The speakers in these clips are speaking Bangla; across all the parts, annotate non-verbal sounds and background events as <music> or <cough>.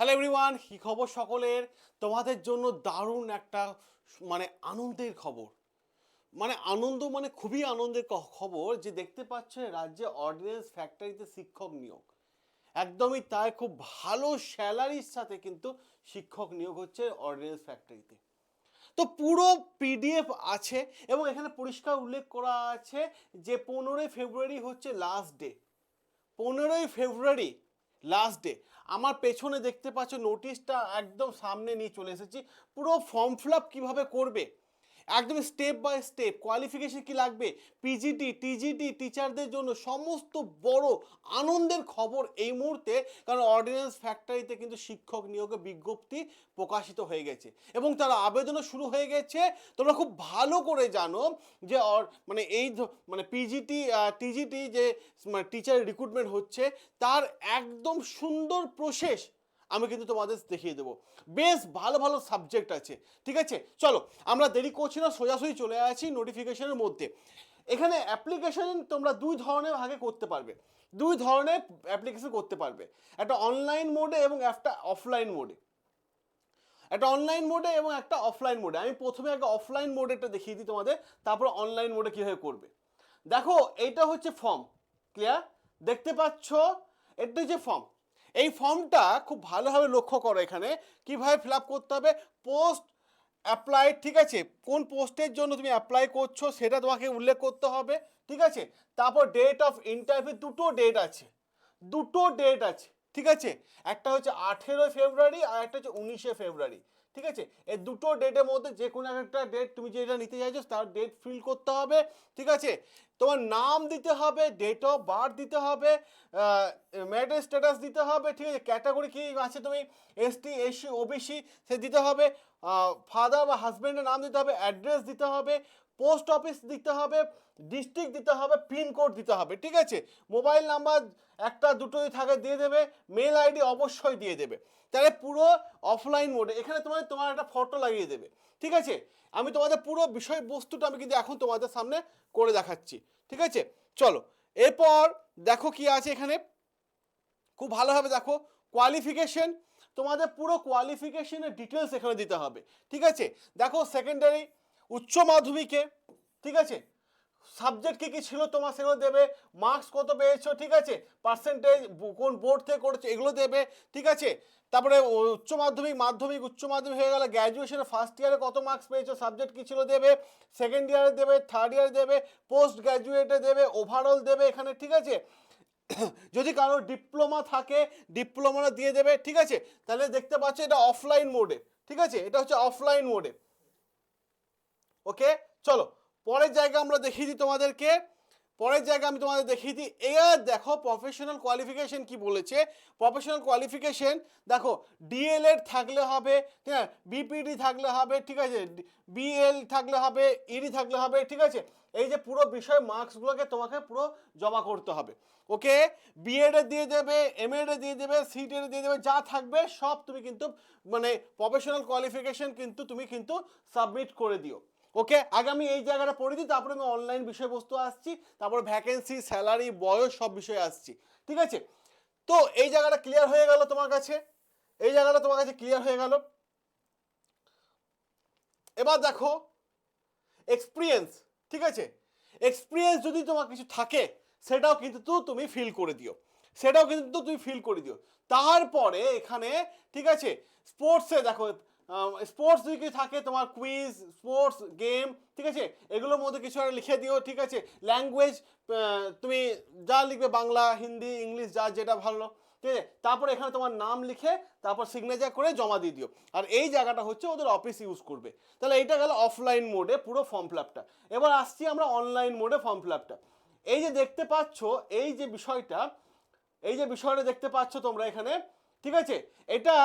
হ্যালো এভরিওয়ান কি খবর সকলের? তোমাদের জন্য দারুণ একটা মানে আনন্দের খবর। মানে আনন্দ মানে খুবই আনন্দের খবর যে দেখতে পাচ্ছ রাজ্যে অর্ডিন্যান্স ফ্যাক্টরিতে শিক্ষক নিয়োগ। একদমই তাই, খুব ভালো স্যালারির সাথে কিন্তু শিক্ষক নিয়োগ হচ্ছে অর্ডিন্যান্স ফ্যাক্টরিতে তো পুরো পিডিএফ আছে এবং এখানে পরিষ্কার উল্লেখ করা আছে যে পনেরোই ফেব্রুয়ারি হচ্ছে লাস্ট ডে পনেরোই ফেব্রুয়ারি লাস্ট ডে আমার পেছনে দেখতে পাচ্ছ নোটিশটা একদম সামনে নিয়ে চলে এসেছি। পুরো ফর্ম ফিল আপ কীভাবে করবে? একদম স্টেপ বাই স্টেপ কোয়ালিফিকেশন কি লাগবে? পিজিটি টিজিটি টিচারদের জন্য সমস্ত বড় আনন্দের খবর এই মুহূর্তে, কারণ অর্ডিন্যান্স ফ্যাক্টরিতে কিন্তু শিক্ষক নিয়োগের বিজ্ঞপ্তি প্রকাশিত হয়ে গেছে। এবং তার আবেদনও শুরু হয়ে গেছে। তোমরা খুব ভালো করে জানো যে মানে এই মানে পিজিটি টিজিটি যে মানে টিচার রিক্রুটমেন্ট হচ্ছে, তার একদম সুন্দর প্রসেস আমি কিন্তু তোমাদের দেখিয়ে দেবো। বেশ ভালো ভালো সাবজেক্ট আছে, ঠিক আছে? চলো, আমরা দেরি করছি না, সোজাসুজি চলে আসি নোটিফিকেশনের মধ্যে। এখানে অ্যাপ্লিকেশন তোমরা দুই ধরনের ভাগে করতে পারবে। দুই ধরনের অ্যাপ্লিকেশন করতে পারবে। একটা অনলাইন মোডে এবং একটা অফলাইন মোডে একটা অনলাইন মোডে এবং একটা অফলাইন মোডে আমি প্রথমে একটা অফলাইন মোডেটা দেখিয়ে দিই তোমাদের, তারপর অনলাইন মোডে কীভাবে করবে। দেখো, এইটা হচ্ছে ফর্ম ক্লিয়ার দেখতে পাচ্ছ? এটা হচ্ছে ফর্ম এই ফর্মটা খুব ভালোভাবে লক্ষ্য করো এখানে। কীভাবে ফিল করতে হবে? পোস্ট অ্যাপ্লাই, ঠিক আছে? কোন পোস্টের জন্য তুমি অ্যাপ্লাই করছ সেটা তোমাকে উল্লেখ করতে হবে, ঠিক আছে? তারপর ডেট অফ ইন্টারভিউ দুটো ডেট আছে। দুটো ডেট আছে, ঠিক আছে? একটা হচ্ছে আঠেরোই ফেব্রুয়ারি আর একটা হচ্ছে উনিশে ফেব্রুয়ারি। ঠিক আছে? এই দুটো ডেটের মধ্যে যে কোনো একটা ডেট তুমি যেটা নিতে চাইছো, তার ডেট ফিল করতে হবে, ঠিক আছে? তোমার নাম দিতে হবে ডেট অফ বার্থ দিতে হবে ম্যারিটাল স্ট্যাটাস দিতে হবে, ঠিক আছে? ক্যাটাগরি কী আছে তুমি? এসটি এসসি ওবিসি সে দিতে হবে। ফাদার বা হাজব্যান্ডের নাম দিতে হবে অ্যাড্রেস দিতে হবে পোস্ট অফিস দিতে হবে, ডিস্ট্রিক্ট দিতে হবে পিনকোড দিতে হবে, ঠিক আছে? মোবাইল নাম্বার একটা, দুটোই থাকে, দিয়ে দেবে মেল আইডি অবশ্যই দিয়ে দেবে। তাহলে পুরো অফলাইন মোডে, এখানে তোমার তোমার একটা ফটো লাগিয়ে দেবে, ঠিক আছে? আমি তোমাদের পুরো বিষয়বস্তুটা আমি কিন্তু এখন তোমাদের সামনে করে দেখাচ্ছি, ঠিক আছে? চলো, এরপর দেখো কি আছে এখানে। খুব ভালোভাবে দেখো কোয়ালিফিকেশন তোমাদের পুরো কোয়ালিফিকেশনের ডিটেলস এখানে দিতে হবে, ঠিক আছে? দেখো সেকেন্ডারি উচ্চ মাধ্যমিকে, ঠিক আছে? সাবজেক্ট কী কী ছিল তোমার সেগুলো দেবে মার্কস কত পেয়েছ, ঠিক আছে? পার্সেন্টেজ কোন বোর্ড থেকে করেছ, এগুলো দেবে, ঠিক আছে? তারপরে উচ্চ মাধ্যমিক মাধ্যমিক, উচ্চ মাধ্যমিক হয়ে গেল গ্র্যাজুয়েশনে ফার্স্ট ইয়ারে কত মার্কস পেয়েছ সাবজেক্ট কী ছিল দেবে? সেকেন্ড ইয়ারে দেবে থার্ড ইয়ারে দেবে পোস্ট গ্র্যাজুয়েটে দেবে ওভারঅল দেবে এখানে, ঠিক আছে? <coughs> যদি কারোর ডিপ্লোমা থাকে ডিপ্লোমাটা দিয়ে দেবে, ঠিক আছে? তাহলে দেখতে পাচ্ছ এটা অফলাইন মোডে ঠিক আছে? এটা হচ্ছে অফলাইন মোডে ওকে চলো, পরের জায়গা আমরা দেখিয়ে দিই তোমাদেরকে। পরের জায়গা আমি তোমাদের দেখিয়ে দিই। এর দেখো প্রফেশনাল কোয়ালিফিকেশন কি বলেছে? প্রফেশনাল কোয়ালিফিকেশন দেখো ডিএলএড থাকলে হবে, ঠিক আছে? বিপিডি থাকলে হবে, ঠিক আছে? বিএল থাকলে হবে ইডি থাকলে হবে, ঠিক আছে? এই যে পুরো বিষয় মার্কসগুলোকে তোমাকে পুরো জমা করতে হবে। ওকে বিএডে দিয়ে দেবে এমএডে দিয়ে দেবে সিটেডে দিয়ে দেবে, যা থাকবে, সব তুমি কিন্তু মানে প্রফেশনাল কোয়ালিফিকেশন কিন্তু তুমি কিন্তু সাবমিট করে দিও। ওকে আগে আমি এই জায়গাটা পড়ে দিই তারপরে আমি অনলাইন বিষয়বস্তু আসছি, তারপর ভ্যাকেন্সি স্যালারি বয়স সব বিষয়ে আসছি, ঠিক আছে? তো এই জায়গাটা ক্লিয়ার হয়ে গেল তোমার কাছে? এই জায়গাটা তোমার কাছে ক্লিয়ার হয়ে গেল? এবার দেখো এক্সপিরিয়েন্স ঠিক আছে? এক্সপিরিয়েন্স যদি তোমার কিছু থাকে, সেটাও কিন্তু তো তুমি ফিল করে দিও। সেটাও কিন্তু তুমি ফিল করে দিও। তারপরে এখানে, ঠিক আছে? স্পোর্টসে দেখো স্পোর্টস যদি থাকে, তোমার কুইজ স্পোর্টস গেম ঠিক আছে? এগুলোর মধ্যে কিছু একটা লিখে দিও, ঠিক আছে? ল্যাঙ্গুয়েজ তুমি যা লিখবে, বাংলা, হিন্দি, ইংলিশ, যা যেটা ভালো, ঠিক আছে? তারপর এখানে তোমার নাম লিখে, তারপর সিগনেচার করে জমা দিয়ে দিও। আর এই জায়গাটা হচ্ছে ওদের অফিস ইউজ করবে। তাহলে এইটা গেল অফলাইন মোডে পুরো ফর্ম ফিল আপটা এবার আসছি আমরা অনলাইন মোডে ফর্ম ফিল আপটা এই যে দেখতে পাচ্ছ, এই যে বিষয়টা, এই যে বিষয়টা দেখতে পাচ্ছ তোমরা এখানে, ঠিক আছে? এটা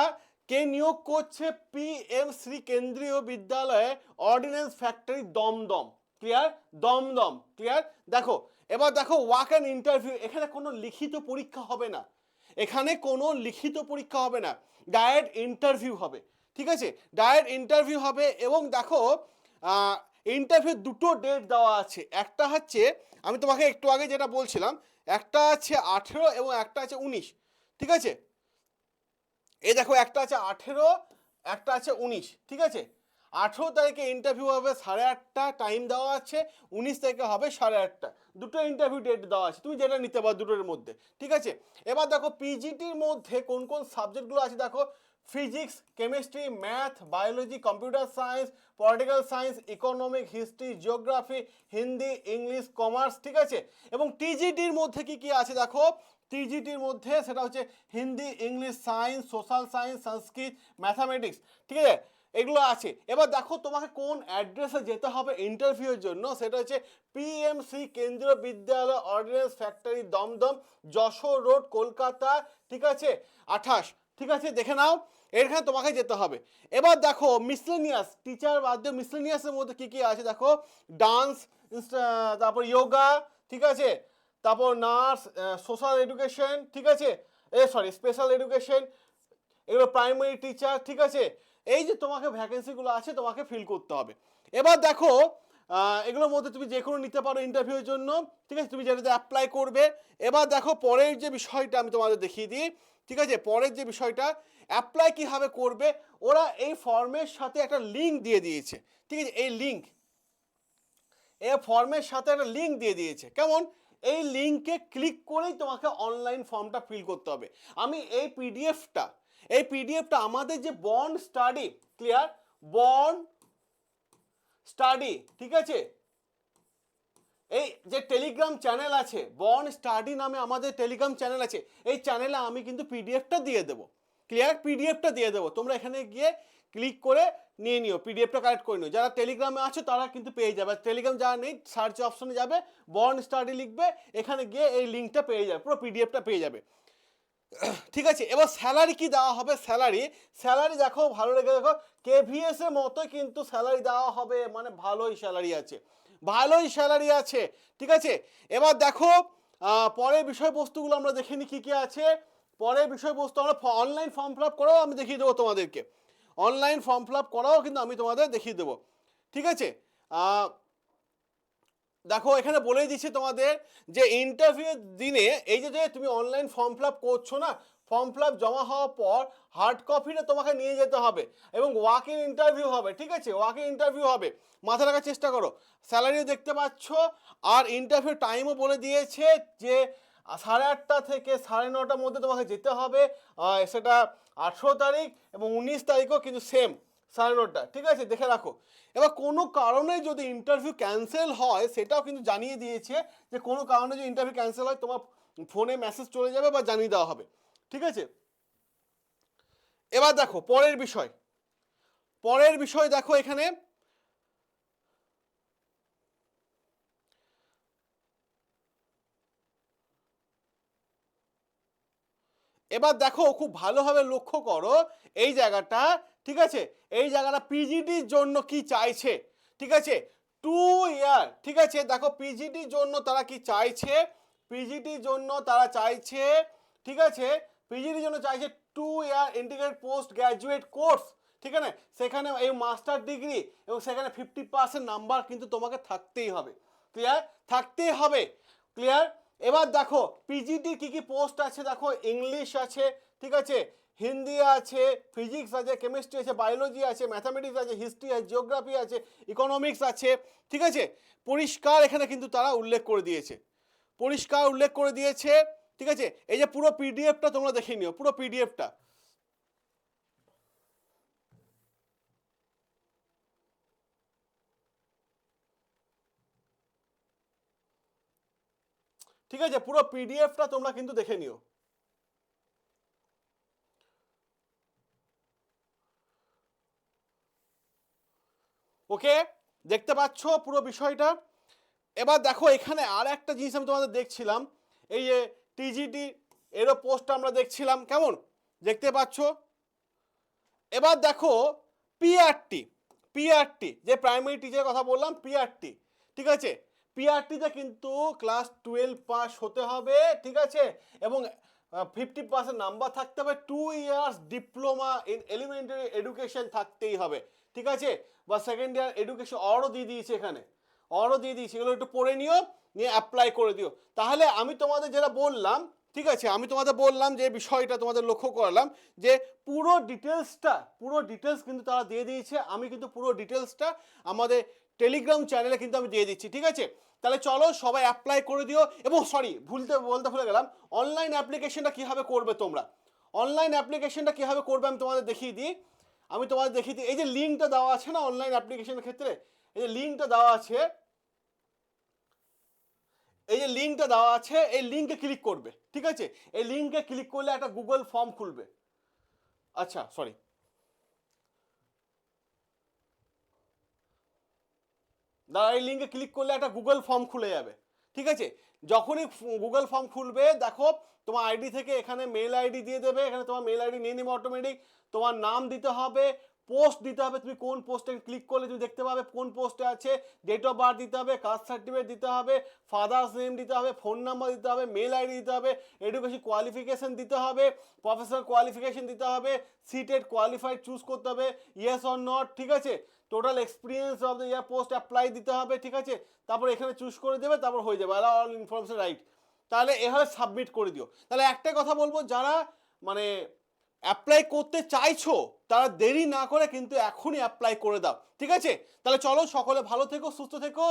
কে নিয়োগ করছে পিএম শ্রী কেন্দ্রীয় বিদ্যালয়ে ordnance factory Dum Dum. Clear? Dum Dum. Clear? দেখো, এবার দেখো ওয়াক অ্যান্ড ইন্টারভিউ, এখানে কোনো লিখিত পরীক্ষা হবে না। এখানে কোনো লিখিত পরীক্ষা হবে না। ডায়েট ইন্টারভিউ হবে। ঠিক আছে? ডায়েট ইন্টারভিউ হবে এবং দেখো ইন্টারভিউ দুটো ডেট দেওয়া আছে। একটা হচ্ছে, আমি তোমাকে একটু আগে যেটা বলছিলাম, একটা আছে আঠেরো এবং একটা আছে উনিশ। ঠিক আছে? এই দেখো, একটা আছে আঠেরো, একটা আছে উনিশ, ঠিক আছে? আঠেরো তারিখে ইন্টারভিউ হবে সাড়ে আটটা টাইম দেওয়া আছে, উনিশ তারিখে হবে সাড়ে আটটা। দুটো ইন্টারভিউ ডেট দেওয়া আছে, তুমি যেটা নিতে পারো দুটোর মধ্যে, ঠিক আছে? এবার দেখো পিজিটির মধ্যে কোন কোন সাবজেক্টগুলো আছে দেখো? Physics chemistry math biology computer science political science economic history geography Hindi English commerce ঠিক আছে? এবং টিজিটির মধ্যে কি কি আছে দেখো? টিজিটির মধ্যে সেটা হচ্ছে Hindi, English, science, social science, Sanskrit, mathematics, ঠিক আছে? এগুলো আছে। এবার দেখো তোমাকে কোন অ্যাড্রেসে যেতে হবে ইন্টারভিউর জন্য। সেটা হচ্ছে PMC Kendriya Vidyalaya ordnance factory, Dum Dum, Jessore road, Kolkata, ঠিক আছে? আঠাশ, ঠিক আছে? দেখে নাও। এখানে তোমাকে যেতে হবে। এবার দেখো মিসলেনিয়াস টিচার বাদ মিসলেনিয়াসের মধ্যে কি কি আছে? দেখো ডান্স তারপর যোগা ঠিক আছে? তারপর নার্স সোশ্যাল এডুকেশন, ঠিক আছে? এ সরি স্পেশাল এডুকেশন, এগুলো প্রাইমারি টিচার, ঠিক আছে? এই যে তোমাকে ভ্যাকেন্সিগুলো আছে, তোমাকে ফিল করতে হবে। এবার দেখো এগুলোর মধ্যে তুমি যে কোনো নিতে পারো ইন্টারভিউর জন্য, ঠিক আছে? তুমি যেটাতে অ্যাপ্লাই করবে। এবার দেখো, পরের যে বিষয়টা আমি তোমাদের দেখিয়ে দিই, ঠিক আছে? পরের যে বিষয়টা অ্যাপ্লাই কীভাবে করবে, ওরা এই ফর্মের সাথে একটা লিঙ্ক দিয়ে দিয়েছে, ঠিক আছে? এই লিঙ্ক এই ফর্মের সাথে একটা লিঙ্ক দিয়ে দিয়েছে। কেমন? এই লিঙ্কে ক্লিক করেই তোমাকে অনলাইন ফর্মটা ফিল করতে হবে। আমি এই পিডিএফটা এই পিডিএফটা আমাদের যে bond study clear bond study ঠিক আছে? এই যে টেলিগ্রাম চ্যানেল আছে বন স্টাডি নামে আমাদের টেলিগ্রাম চ্যানেল আছে, এই চ্যানেলে আমি কিন্তু পিডিএফটা দিয়ে দেবো। ক্লিয়ার পিডিএফটা দিয়ে দেবো। তোমরা এখানে গিয়ে ক্লিক করে নিয়ে নিও পিডিএফটা কালেক্ট করে নিও। যারা টেলিগ্রামে আছো, তারা কিন্তু পেয়ে যাবে। টেলিগ্রাম যারা নেই সার্চ অপশনে যাবে বর্ন স্টাডি লিখবে, এখানে গিয়ে এই লিঙ্কটা পেয়ে যাবে, পুরো পিডিএফটা পেয়ে যাবে। ঠিক আছে, এবার স্যালারি কি দেওয়া হবে? স্যালারি স্যালারি দেখো, ভালো লেগে দেখো কেভিএস এর মতো কিন্তু স্যালারি দেওয়া হবে মানে ভালোই স্যালারি আছে, ভালোই স্যালারি আছে। ঠিক আছে, এবার দেখো পরের বিষয়বস্তুগুলো আমরা দেখে নিই কী কী আছে। পরের বিষয়বস্তু আমরা অনলাইন ফর্ম ফিল আপ করাও আমি দেখিয়ে দেবো তোমাদেরকে। অনলাইন ফর্ম ফিল আপ করাও কিন্তু আমি তোমাদের দেখিয়ে দেবো। ঠিক আছে? দেখো, এখানে বলে দিচ্ছে তোমাদের যে ইন্টারভিউ দিনে এই যে তুমি অনলাইন ফর্ম ফিল আপ করছ না ফর্ম ফিল আপ জমা হওয়ার পর হার্ড কপিটা তোমাকে নিয়ে যেতে হবে এবং ওয়াক ইন ইন্টারভিউ হবে, ঠিক আছে? ওয়াক ইন ইন্টারভিউ হবে। মাথা রাখার চেষ্টা করো। স্যালারিও দেখতে পাচ্ছ, আর ইন্টারভিউ টাইমও বলে দিয়েছে যে সাড়ে আটটা থেকে সাড়ে নটার মধ্যে তোমাকে যেতে হবে সেটা আঠেরো তারিখ এবং উনিশ তারিখও কিন্তু সেম সাড়ে নটা, ঠিক আছে? দেখে রাখো। এবার কোনো কারণে যদি ইন্টারভিউ ক্যান্সেল হয়, সেটাও কিন্তু জানিয়ে দিয়েছে যে কোনো কারণে যদি ইন্টারভিউ ক্যান্সেল হয়, তোমার ফোনে মেসেজ চলে যাবে বা জানিয়ে দেওয়া হবে, ঠিক আছে? এবার দেখো, পরের বিষয়। পরের বিষয় দেখো এখানে এবার দেখো, খুব ভালোভাবে লক্ষ্য করো, এই জায়গাটা, ঠিক আছে? এই জায়গাটা পিজিটির জন্য কি চাইছে? ঠিক আছে? টু ইয়ার ঠিক আছে? দেখো পিজিটির জন্য তারা কি চাইছে? পিজিটির জন্য তারা চাইছে, ঠিক আছে? পিজিটির জন্য চাইছে two year integrate post graduate course ঠিক আছে? সেখানে এই মাস্টার ডিগ্রি এবং সেখানে ফিফটি পার্সেন্ট নাম্বার কিন্তু তোমাকে থাকতেই হবে। ক্লিয়ার থাকতেই হবে। ক্লিয়ার এবার দেখো পিজিটির কি কি পোস্ট আছে? দেখো ইংলিশ আছে, ঠিক আছে? হিন্দি আছে ফিজিক্স আছে কেমিস্ট্রি আছে বায়োলজি আছে ম্যাথামেটিক্স আছে হিস্ট্রি আছে জিওগ্রাফি আছে ইকোনমিক্স আছে, ঠিক আছে? পরিষ্কার এখানে কিন্তু তারা উল্লেখ করে দিয়েছে। পরিষ্কার উল্লেখ করে দিয়েছে, ঠিক আছে? এই যে পুরো পিডিএফটা তোমরা দেখে নিও, পুরো পিডিএফটা ঠিক আছে, পুরো পিডিএফটা তোমরা কিন্তু দেখে নিও। ওকে, দেখতে পাচ্ছ পুরো বিষয়টা? এবার দেখো, এখানে আর একটা জিনিস আমি তোমাদের দেখছিলাম। এই যে টিজিটি এরও পোস্ট আমরা দেখছিলাম, কেমন? দেখতে পাচ্ছ? এবার দেখো পিআরটি পিআরটি যে প্রাইমারি টিচারের কথা বললাম পিআরটি ঠিক আছে? পিআরটিতে কিন্তু ক্লাস টুয়েলভ পাস হতে হবে, ঠিক আছে? এবং ফিফটি পার্সেন্ট নাম্বার থাকতে হবে two years diploma in elementary education থাকতেই হবে, ঠিক আছে? বা সেকেন্ড ইয়ার এডুকেশন অরও দিয়ে দিয়েছে এখানে, অরও দিয়ে দিয়েছে, এগুলো একটু পড়ে নিও, নিয়ে অ্যাপ্লাই করে দিও। তাহলে আমি তোমাদের যেটা বললাম, ঠিক আছে? আমি তোমাদের বললাম যে বিষয়টা তোমাদের লক্ষ্য করলাম, যে পুরো ডিটেলসটা পুরো ডিটেলস কিন্তু তারা দিয়ে দিয়েছে, আমি কিন্তু পুরো ডিটেলসটা আমাদের টেলিগ্রাম চ্যানেলে কিন্তু আমি দিয়ে দিচ্ছি, ঠিক আছে? তাহলে চলো সবাই অ্যাপ্লাই করে দিও। এবং সরি ভুলতে, বলতে ভুলে গেলাম অনলাইন অ্যাপ্লিকেশনটা কীভাবে করবে তোমরা? অনলাইন অ্যাপ্লিকেশনটা কীভাবে করবে আমি তোমাদের দেখিয়ে দিই। আমি তোমাদের দেখিয়ে দিই, এই যে লিঙ্কটা দেওয়া আছে না অনলাইন অ্যাপ্লিকেশনের ক্ষেত্রে? এই যে লিঙ্কটা দেওয়া আছে, এই যে লিঙ্কটা দেওয়া আছে, এই লিঙ্কে ক্লিক করবে, ঠিক আছে? এই লিঙ্কে ক্লিক করলে একটা গুগল ফর্ম খুলবে। আচ্ছা সরি দাঁড়া এই লিঙ্কে ক্লিক করলে একটা গুগল ফর্ম খুলে যাবে। ঠিক আছে? যখনই গুগল ফর্ম খুলবে, দেখো, তোমার আইডি থেকে এখানে মেল আইডি দিয়ে দেবে, এখানে তোমার মেল আইডি নিয়ে নেবে অটোমেটিক তোমার নাম দিতে হবে পোস্ট দিতে হবে, তুমি কোন পোস্টে ক্লিক করলে তুমি দেখতে পাবে কোন পোস্টে আছে ডেট অফ বার্থ দিতে হবে কাস্ট সার্টিফিকেট দিতে হবে ফাদার্স নেম দিতে হবে ফোন নাম্বার দিতে হবে মেল আইডি দিতে হবে এডুকেশন কোয়ালিফিকেশন দিতে হবে প্রফেশনাল কোয়ালিফিকেশন দিতে হবে সিটেড কোয়ালিফাইড চুজ করতে হবে ইয়েস অর নট ঠিক আছে? Total experience of the year post apply দিতে হবে, ঠিক আছে? তারপর এখানে চুজ করে দেবে, তারপর হয়ে যাবে অল অল ইনফরমেশন রাইট তাহলে এভাবে সাবমিট করে দিও। তাহলে একটাই কথা বলব, যারা মানে অ্যাপ্লাই করতে চাইছো, তারা দেরি না করে কিন্তু এখনই অ্যাপ্লাই করে দাও, ঠিক আছে? তাহলে চলো সকলে ভালো থেকো, সুস্থ থেকো,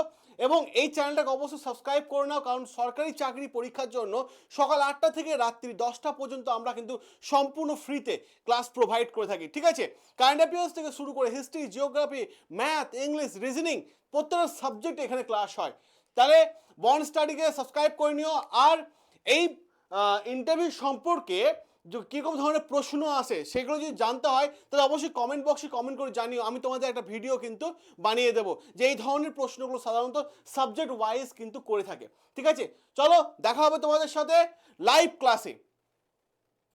এবং এই চ্যানেলটাকে অবশ্যই সাবস্ক্রাইব করে নাও, কারণ সরকারি চাকরি পরীক্ষার জন্য সকাল আটটা থেকে রাত্রি দশটা পর্যন্ত আমরা কিন্তু সম্পূর্ণ ফ্রিতে ক্লাস প্রোভাইড করে থাকি, ঠিক আছে? কারেন্ট অ্যাফেয়ার্স থেকে শুরু করে history geography math English reasoning প্রত্যেকটা সাবজেক্ট এখানে ক্লাস হয়। তাহলে বন্ড স্টাডিকে সাবস্ক্রাইব করে নিও, আর এই ইন্টারভিউ সম্পর্কে কীরকম ধরনের প্রশ্ন আসে সেগুলো যদি জানতে হয়, তাহলে অবশ্যই কমেন্ট বক্সে কমেন্ট করে জানিও। আমি তোমাদের একটা ভিডিও কিন্তু বানিয়ে দেবো, যে এই ধরনের প্রশ্নগুলো সাধারণত সাবজেক্ট ওয়াইজ কিন্তু করে থাকে। ঠিক আছে? চলো, দেখা হবে তোমাদের সাথে লাইভ ক্লাসে